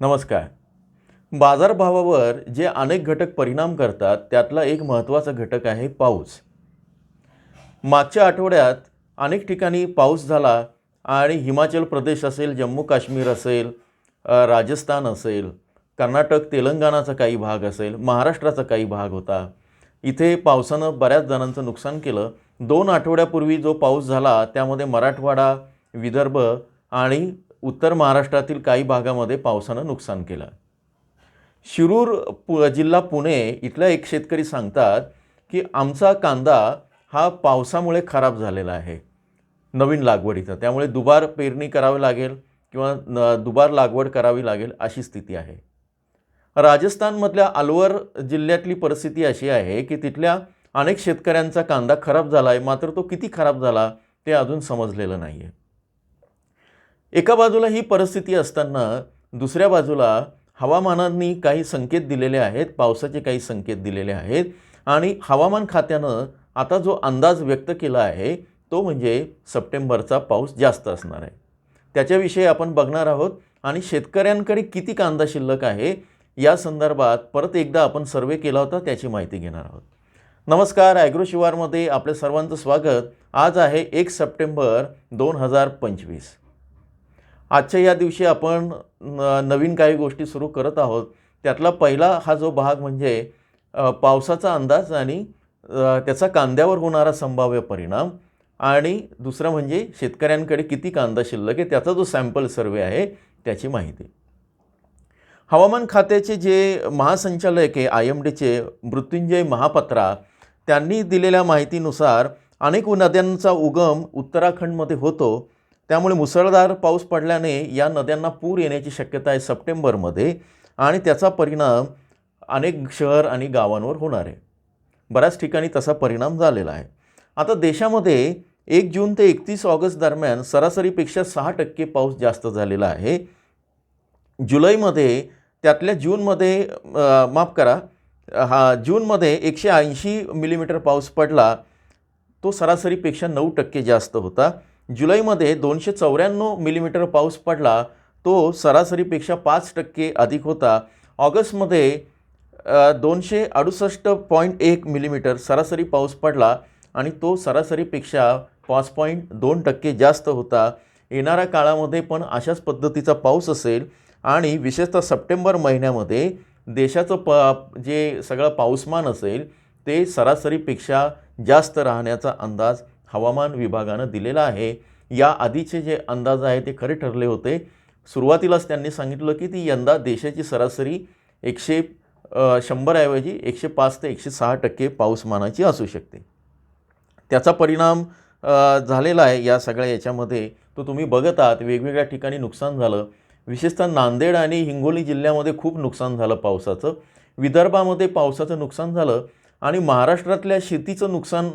नमस्कार. बाजारभावावर जे अनेक घटक परिणाम करतात त्यातला एक महत्त्वाचा घटक आहे पाऊस. मागच्या आठवड्यात अनेक ठिकाणी पाऊस झाला आणि हिमाचल प्रदेश असेल जम्मू काश्मीर असेल राजस्थान असेल कर्नाटक तेलंगणाचा काही भाग असेल महाराष्ट्राचा काही भाग होता. इथे पावसानं बऱ्याच जणांचं नुकसान केलं. दोन आठवड्यापूर्वी जो पाऊस झाला त्यामध्ये मराठवाडा विदर्भ आणि उत्तर महाराष्ट्रातील काही भागामध्ये पावसानं नुकसान केलं. शिरूर पु जिल्हा पुणे इथला एक शेतकरी सांगतात की आमचा कांदा हा पावसामुळे खराब झालेला आहे. नवीन लागवडीचा त्यामुळे दुबार पेरणी करावी लागेल किंवा न दुबार लागवड करावी लागेल अशी स्थिती आहे. राजस्थानमधल्या अलवर जिल्ह्यातली परिस्थिती अशी आहे की तिथल्या अनेक शेतकऱ्यांचा कांदा खराब झाला आहे मात्र तो किती खराब झाला ते अजून समजलेलं नाही आहे एका बाजूला ही परिस्थिती असताना दुसऱ्या बाजूला हवामानांनी काही संकेत दिलेले आहेत पावसाचे काही संकेत दिलेले आहेत आणि हवामान खात्यानं आता जो अंदाज व्यक्त केला आहे तो म्हणजे सप्टेंबरचा पाऊस जास्त असणार आहे. त्याच्याविषयी आपण बघणार आहोत आणि शेतकऱ्यांकडे किती कांदा शिल्लक आहे या संदर्भात परत एकदा आपण सर्वे केला होता त्याची माहिती घेणार आहोत. नमस्कार ॲग्रो शिवारमध्ये आपल्या सर्वांचं स्वागत. आज आहे एक सप्टेंबर दोन हजार पंचवीस. आजच्या या दिवशी आपण नवीन काही गोष्टी सुरू करत आहोत. त्यातला पहिला हा जो भाग म्हणजे पावसाचा अंदाज आणि त्याचा कांद्यावर होणारा संभाव्य परिणाम आणि दुसरं म्हणजे शेतकऱ्यांकडे किती कांदा शिल्लक आहे त्याचा जो सॅम्पल सर्वे आहे त्याची माहिती. हवामान खात्याचे जे महासंचालक आहे आय एम डीचे मृत्युंजय महापात्रा त्यांनी दिलेल्या माहितीनुसार अनेक नद्यांचा उगम उत्तराखंडमध्ये होतो. त्यामुळे मुसळधार पाऊस पडल्याने या नद्यांना पूर येण्याची शक्यता आहे सप्टेंबरमध्ये आणि त्याचा परिणाम अनेक शहर आणि गावांवर होणार आहे. बऱ्याच ठिकाणी तसा परिणाम झालेला आहे. आता देशामध्ये एक जून ते एकतीस ऑगस्ट दरम्यान सरासरीपेक्षा सहा टक्के पाऊस जास्त झालेला आहे. जुलैमध्ये त्यातल्या जूनमध्ये माफ करा हा जूनमध्ये एकशे ऐंशी मिलीमीटर पाऊस पडला तो सरासरीपेक्षा नऊ टक्के जास्त होता. जुलैमध्ये दोनशे चौऱ्याण्णव मिलीमीटर पाऊस पडला. तो सरासरीपेक्षा पाच टक्के अधिक होता. ऑगस्टमध्ये दोनशे अडुसष्ट पॉईंट एक मिलीमीटर सरासरी पाऊस पडला आणि तो सरासरीपेक्षा पाच पॉईंट दोन टक्के जास्त होता. येणाऱ्या काळामध्ये पण अशाच पद्धतीचा पाऊस असेल आणि विशेषतः सप्टेंबर महिन्यामध्ये देशाचं प जे सगळं पाऊसमान असेल ते सरासरीपेक्षा जास्त राहण्याचा अंदाज हवामान विभागानं दिलेला आहे. या आधीचे जे अंदाज आहे ते खरे ठरले होते. सुरुवातीलाच त्यांनी सांगितलं की ती यंदा देशाची सरासरी एकशे शंभरऐवजी एकशे पाच ते एकशे सहा टक्के पाऊसमानाची असू शकते. त्याचा परिणाम झालेला आहे या सगळ्या याच्यामध्ये. तो तुम्ही बघत आहात वेगवेगळ्या ठिकाणी नुकसान झालं. विशेषतः नांदेड आणि हिंगोली जिल्ह्यामध्ये खूप नुकसान झालं पावसाचं. विदर्भामध्ये पावसाचं नुकसान झालं. आणि महाराष्ट्रातल्या शेतीचं नुकसान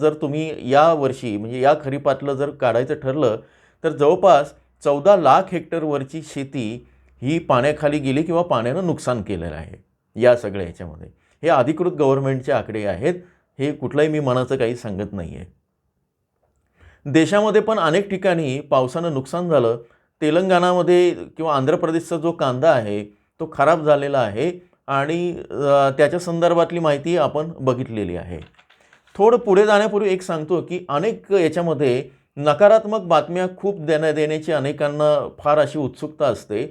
जर तुम्ही या वर्षी म्हणजे या खरीपातलं जर काढायचं ठरलं तर जवळपास चौदा लाख हेक्टरवरची शेती ही पाण्याखाली गेली किंवा पाण्यानं नुकसान केलेलं आहे या सगळ्या ह्याच्यामध्ये. हे अधिकृत गव्हर्नमेंटचे आकडे आहेत हे कुठलंही मी मनाचं काही सांगत नाही आहे देशामध्ये पण अनेक ठिकाणी पावसानं नुकसान झालं. तेलंगणामध्ये किंवा आंध्र प्रदेशचा जो कांदा आहे तो खराब झालेला आहे. आणि त्याच्या संदर्भातली माहिती आपण बघितलेली आहे. थोडं पुढे जाण्यापूर्वी एक सांगतो की अनेक याच्यामध्ये नकारात्मक बातम्या खूप देण्या देण्याची अनेकांना फार अशी उत्सुकता असते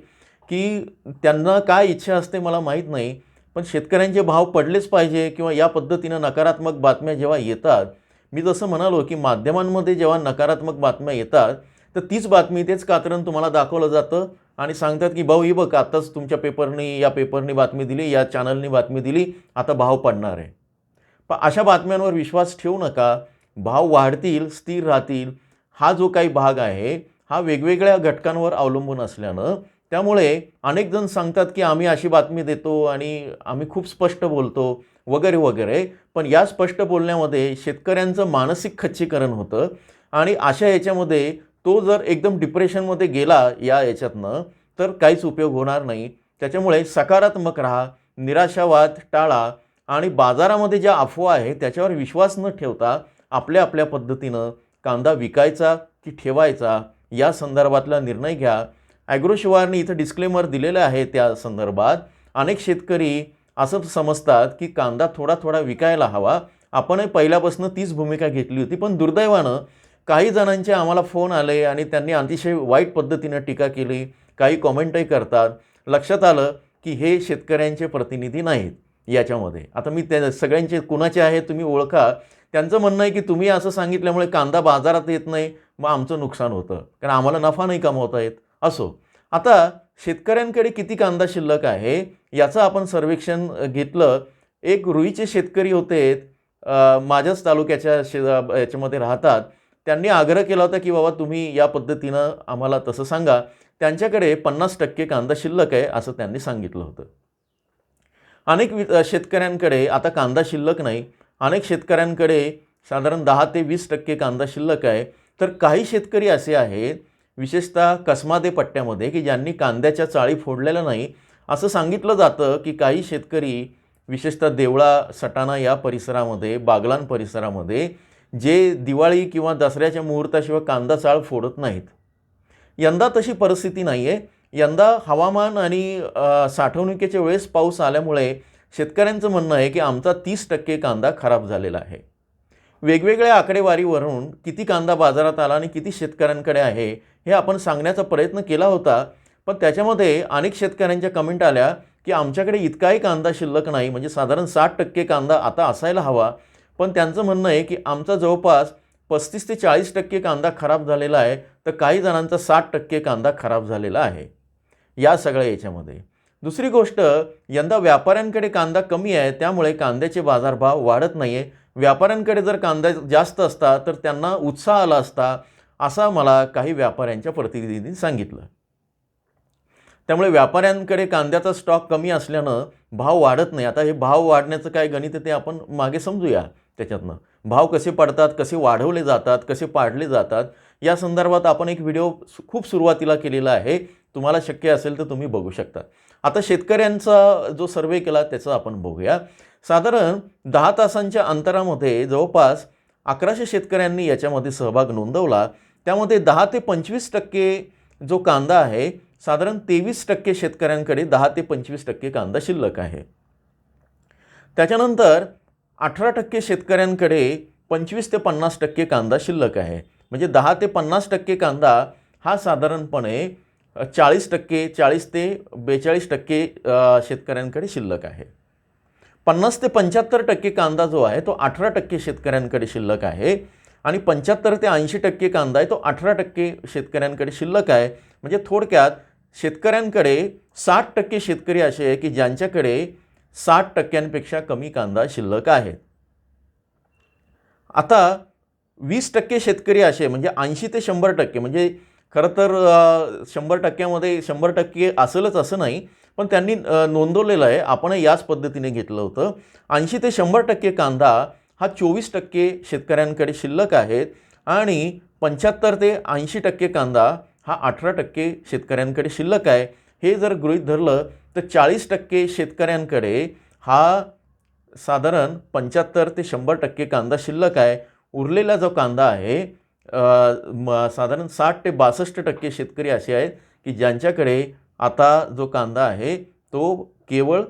की त्यांना काय इच्छा असते मला माहीत नाही पण शेतकऱ्यांचे भाव पडलेच पाहिजे किंवा या पद्धतीनं नकारात्मक बातम्या जेव्हा येतात मी जसं म्हणालो की माध्यमांमध्ये जेव्हा नकारात्मक बातम्या येतात तर तीच बातमी तेच कात्रण तुम्हाला दाखवलं जातं आणि सांगतात की भाऊ ही बघ आत्ताच तुमच्या पेपरनी या पेपरनी बातमी दिली या चॅनलनी बातमी दिली आता भाव पडणार आहे. पण अशा बातम्यांवर विश्वास ठेवू नका. भाव वाढतील स्थिर राहतील. हा जो काही भाग आहे हा वेगवेगळ्या घटकांवर अवलंबून असल्यानं त्यामुळे अनेक जण सांगतात की आम्ही अशी बातमी देतो आणि आम्ही खूप स्पष्ट बोलतो वगैरे वगैरे. पण या स्पष्ट बोलण्यामध्ये शेतकऱ्यांचं मानसिक खच्चीकरण होतं आणि अशा याच्यामध्ये तो जर एकदम डिप्रेशनमध्ये गेला या याच्यातनं तर काहीच उपयोग होणार नाही. त्याच्यामुळे सकारात्मक राहा निराशावाद टाळा आणि बाजारामध्ये ज्या अफवा आहे त्याच्यावर विश्वास न ठेवता आपल्या आपल्या पद्धतीनं कांदा विकायचा की ठेवायचा या संदर्भातला निर्णय घ्या. ॲग्रोशिवारने इथं डिस्क्लेमर दिलेलं आहे त्या संदर्भात. अनेक शेतकरी असं समजतात की कांदा थोडा थोडा विकायला हवा. आपणही पहिल्यापासून तीच भूमिका घेतली होती पण दुर्दैवानं काही जणांचे आम्हाला फोन आले आणि त्यांनी अतिशय वाईट पद्धतीनं टीका केली काही कॉमेंटही करतात. लक्षात आलं की हे शेतकऱ्यांचे प्रतिनिधी नाहीत याच्यामध्ये. आता मी त्या सगळ्यांचे कुणाचे आहे तुम्ही ओळखा. त्यांचं म्हणणं आहे की तुम्ही असं सांगितल्यामुळे कांदा बाजारात येत नाही मग आमचं नुकसान होतं. कारण आम्हाला नफा नाही कमवता येत. असो. आता शेतकऱ्यांकडे किती कांदा शिल्लक आहे याचं आपण सर्वेक्षण घेतलं. एक रुईचे शेतकरी होते माझ्याच तालुक्याच्या शे याच्यामध्ये राहतात. त्यांनी आग्रह केला होता की बाबा तुम्ही या पद्धतीनं आम्हाला तसं सांगा. त्यांच्याकडे पन्नास टक्के कांदा शिल्लक आहे असं त्यांनी सांगितलं होतं. अनेक वि शेतकऱ्यांकडे आता कांदा शिल्लक नाही. अनेक शेतकऱ्यांकडे साधारण दहा ते वीस टक्के कांदा शिल्लक आहे. तर काही शेतकरी असे आहेत विशेषतः कसमादे पट्ट्यामध्ये की ज्यांनी कांद्याच्या चाळी फोडलेल्या नाही. असं सांगितलं जातं की काही शेतकरी विशेषतः देवळा सटाणा या परिसरामध्ये बागलान परिसरामध्ये जे दिवाळी किंवा दसऱ्याच्या मुहूर्ताशिवाय कांदा चाळ फोडत नाहीत. यंदा तशी परिस्थिती नाही आहे यंदा हवामान आणि साठवणुकीच्या वेळेस पाऊस आल्यामुळे शेतकऱ्यांचं म्हणणं आहे की आमचा तीस टक्के कांदा खराब झालेला आहे. वेगवेगळ्या आकडेवारीवरून किती कांदा बाजारात आला आणि किती शेतकऱ्यांकडे आहे हे आपण सांगण्याचा प्रयत्न केला होता. पण त्याच्यामध्ये अनेक शेतकऱ्यांच्या कमेंट आल्या की आमच्याकडे इतकाही कांदा शिल्लक नाही म्हणजे साधारण साठ टक्के कांदा आता असायला हवा. पण त्यांचं म्हणणं आहे की आमचा जवळपास पस्तीस ते चाळीस टक्के कांदा खराब झालेला आहे तर काही जणांचा साठ टक्के कांदा खराब झालेला आहे. या सगळ्या याच्यामध्ये. दुसरी गोष्ट यंदा व्यापाऱ्यांकडे कांदा कमी आहे त्यामुळे कांद्याचे बाजारभाव वाढत नाही आहे व्यापाऱ्यांकडे जर कांदा जास्त असता तर त्यांना उत्साह आला असता असा मला काही व्यापाऱ्यांच्या प्रतिनिधींनी सांगितलं. त्यामुळे व्यापाऱ्यांकडे कांद्याचा स्टॉक कमी असल्यानं भाव वाढत नाही. आता हे भाव वाढण्याचं काय गणित आहे ते आपण मागे समजूया. त्याच्यातनं. भाव कसे पडतात कसे वाढवले जातात कसे पाडले जातात या संदर्भात आपण एक व्हिडिओ खूप सुरुवातीला केलेला आहे. तुम्हाला शक्य असेल तर तुम्ही बघू शकता. आता शेतकऱ्यांचा जो सर्वे केला त्याचा आपण बघूया. साधारण दहा तासांच्या अंतरामध्ये जवळपास अकराशे शेतकऱ्यांनी याच्यामध्ये सहभाग नोंदवला. त्यामध्ये दहा ते पंचवीस टक्के जो कांदा आहे साधारण तेवीस टक्के शेतकऱ्यांकडे दहा ते पंचवीस टक्के कांदा शिल्लक आहे. त्याच्यानंतर अठरा टक्के शेतकऱ्यांकडे पंचवीस ते पन्नास टक्के कांदा शिल्लक आहे. म्हणजे दहा ते पन्नास टक्के कांदा हा साधारणपणे चाळीस टक्के चाळीस ते बेचाळीस टक्के शेतकऱ्यांकडे शिल्लक आहे. पन्नास ते पंच्याहत्तर टक्के कांदा जो आहे तो अठरा टक्के शेतकऱ्यांकडे शिल्लक आहे आणि पंच्याहत्तर ते ऐंशी टक्के कांदा आहे तो अठरा टक्के शेतकऱ्यांकडे शिल्लक आहे. म्हणजे थोडक्यात शेतकऱ्यांकडे साठ टक्के शेतकरी असे आहे की ज्यांच्याकडे साठ टक्क्यांपेक्षा कमी कांदा शिल्लक आहे. आता वीस टक्के शेतकरी असे म्हणजे ऐंशी ते शंभर टक्के म्हणजे खरं तर शंभर टक्क्यामध्ये शंभर टक्के असेलच असं नाही पण त्यांनी नोंदवलेलं आहे आपण याच पद्धतीने घेतलं होतं. ऐंशी ते शंभर टक्के कांदा हा चोवीस टक्के शेतकऱ्यांकडे शिल्लक आहेत आणि पंच्याहत्तर ते ऐंशी टक्के कांदा हा अठरा टक्के शेतकऱ्यांकडे शिल्लक आहे. हे जर गृहीत धरलं तर चाळीस टक्के शेतकऱ्यांकडे हा साधारण पंच्याहत्तर ते शंभर टक्के कांदा शिल्लक आहे. उरलेला जो कांदा आहे म साधारण साठ ते बासष्ट टक्के शेतकरी असे आहेत की ज्यांच्याकडे आता जो कांदा आहे तो केवळ